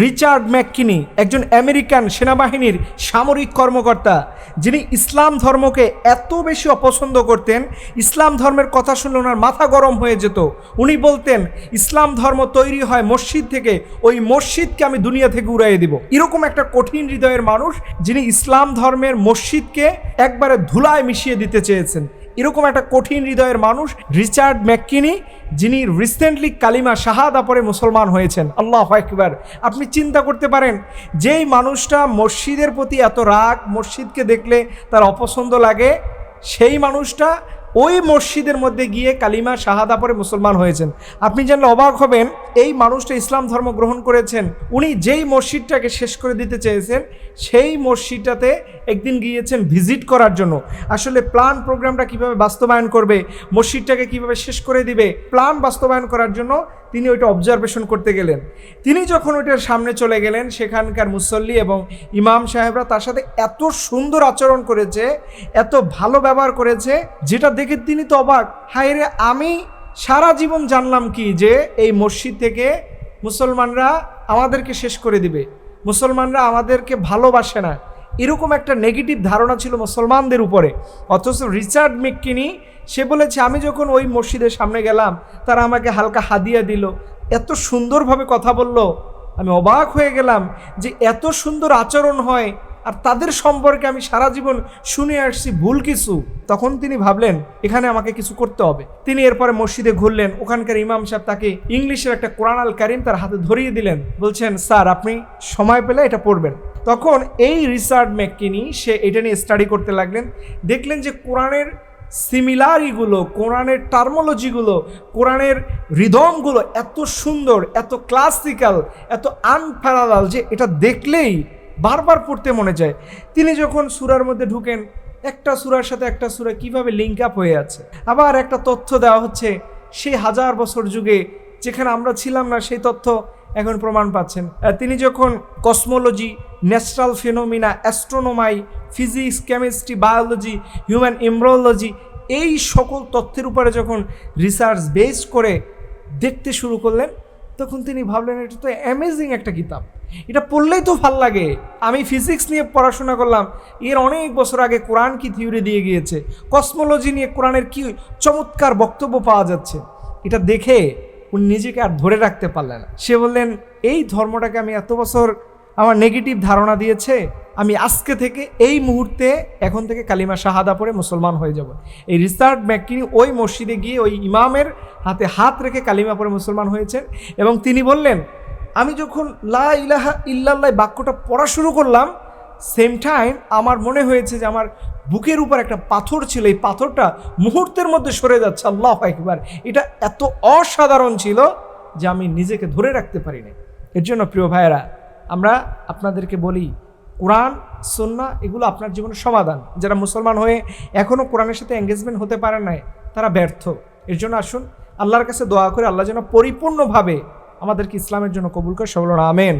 Richard McKinney একজন American সেনাবাহিনীর সামরিক কর্মকর্তা, যিনি ইসলাম ধর্মকে এত বেশি অপছন্দ করতেন, ইসলাম ধর্মের কথা শুনলে ওনার মাথা গরম হয়ে যেত। উনি বলতেন, ইসলাম ধর্ম তৈরি হয় মসজিদ থেকে, ওই মসজিদকে আমি দুনিয়া থেকে উড়াইয়ে দিব। এরকম একটা কঠিন হৃদয়ের মানুষ, যিনি ইসলাম ধর্মের মসজিদকে একবারে ধুলায় মিশিয়ে দিতে চেয়েছেন। এরকম একটা কঠিন হৃদয়ের মানুষ, রিচার্ড ম্যাককিনি, যিনি রিসেন্টলি কালিমা শাহাদা পরে মুসলমান হয়েছেন। আল্লাহ একবার আপনি চিন্তা করতে পারেন, যেই মানুষটা মসজিদের প্রতি এত রাগ, মসজিদকে দেখলে তার অপছন্দ লাগে, সেই মানুষটা ওই মসজিদের মধ্যে গিয়ে কালিমা শাহাদা পরে মুসলমান হয়েছেন। আপনি জানলে অবাক হবেন, এই মানুষটা ইসলাম ধর্ম গ্রহণ করেছেন, উনি যেই মসজিদটাকে শেষ করে দিতে চেয়েছেন, সেই মসজিদটাতে একদিন গিয়েছেন ভিজিট করার জন্য। আসলে প্ল্যান প্রোগ্রামটা কীভাবে বাস্তবায়ন করবে, মসজিদটাকে কীভাবে শেষ করে দিবে, প্ল্যান বাস্তবায়ন করার জন্য তিনি ওইটা অবজারভেশন করতে গেলেন। তিনি যখন ওইটার সামনে চলে গেলেন, সেখানকার মুসল্লি এবং ইমাম সাহেবরা তার সাথে এত সুন্দর আচরণ করেছে, এত ভালো ব্যবহার করেছে, যেটা দেখে তিনি তো অবাক। হায় রে আমি সারা জীবন জানলাম কি যে এই মসজিদ থেকে মুসলমানরা আমাদেরকে শেষ করে দিবে। মুসলমানরা আমাদেরকে ভালোবাসে না। এরকম একটা নেগেটিভ ধারণা ছিল মুসলমানদের উপরে। অথচ রিচার্ড মেককিনি সে বলেছে, আমি যখন ওই মসজিদের সামনে গেলাম, তারা আমাকে হালকা হাদিয়া দিল, এত সুন্দরভাবে কথা বলল। আমি অবাক হয়ে গেলাম যে এত সুন্দর আচরণ হয় আর তাদের সম্পর্কে আমি সারা জীবন শুনে আসছি ভুল কিছু। তখন তিনি ভাবলেন, এখানে আমাকে কিছু করতে হবে। তিনি এরপরে মসজিদে ঘুরলেন। ওখানকার ইমাম সাহেব তাকে ইংলিশের একটা কোরআন আল কারিম তার হাতে ধরিয়ে দিলেন। বলছেন, স্যার, আপনি সময় পেলে এটা পড়বেন। তখন এই রিসার্ড ম্যাককিনি, সে এটা নিয়ে স্টাডি করতে লাগলেন। দেখলেন যে কোরআনের সিমিলারিগুলো কোরআনের টার্মোলজিগুলো কোরআনের রিদমগুলো এত সুন্দর, এত ক্লাসিক্যাল এত আনপ্যারালাল যে এটা দেখলেই বারবার পড়তে মনে যায়। তিনি যখন সুরার মধ্যে ঢুকেন, একটা সুরার সাথে একটা সুরা কীভাবে লিঙ্ক আপ হয়ে আছে? আবার একটা তথ্য দেওয়া হচ্ছে, সেই হাজার বছর যুগে যেখানে আমরা ছিলাম না, সেই তথ্য এখন প্রমাণ পাচ্ছেন। তিনি যখন cosmology, natural phenomena, astronomy, physics, chemistry, biology, human embryology এই সকল তথ্যের উপরে যখন রিসার্চ বেস করে দেখতে শুরু করলেন, তখন তিনি ভাবলেন, এটা তো অ্যামেজিং একটা কিতাব। এটা পড়লেই তো ভালো লাগে। আমি ফিজিক্স নিয়ে পড়াশোনা করলাম। এর অনেক বছর আগে কোরআন কি থিওরি দিয়ে গিয়েছে? কসমোলজি নিয়ে কোরআনের কি চমৎকার বক্তব্য পাওয়া যাচ্ছে? এটা দেখে উনি নিজেকে আর ধরে রাখতে পারলেন না। সে বললেন, এই ধর্মটাকে আমি এত বছর আমার নেগেটিভ ধারণা দিয়েছে, আমি আজকে থেকে এই মুহূর্তে এখন থেকে কালিমা শাহাদা পড়ে মুসলমান হয়ে যাব। এই রিসার্ট ম্যাকিনি ওই মসজিদে গিয়ে ওই ইমামের হাতে হাত রেখে কালিমা পড়ে মুসলমান হয়েছেন এবং তিনি বললেন, আমি যখন লা ইলাহা ইল্লাল্লাহ বাক্যটা পড়া শুরু করলাম সেম টাইম আমার মনে হয়েছে যে আমার বুকের উপর একটা পাথর ছিল। এই পাথরটা মুহূর্তের মধ্যে সরে যাচ্ছে। আল্লাহ একবার এটা এত অসাধারণ ছিল যে আমি নিজেকে ধরে রাখতে পারিনি। এর জন্য প্রিয় ভাইয়েরা, আমরা আপনাদেরকে বলি, কোরআন সন্না এগুলো আপনার জীবনের সমাধান। যারা মুসলমান হয়ে এখনও কোরআনের সাথে এঙ্গেজমেন্ট হতে পারে নাই, তারা ব্যর্থ। এর জন্য আসুন, আল্লাহর কাছে দোয়া করে আল্লাহ যেন পরিপূর্ণভাবে আমাদেরকে ইসলামের জন্য কবুল করে, সবল আমেন।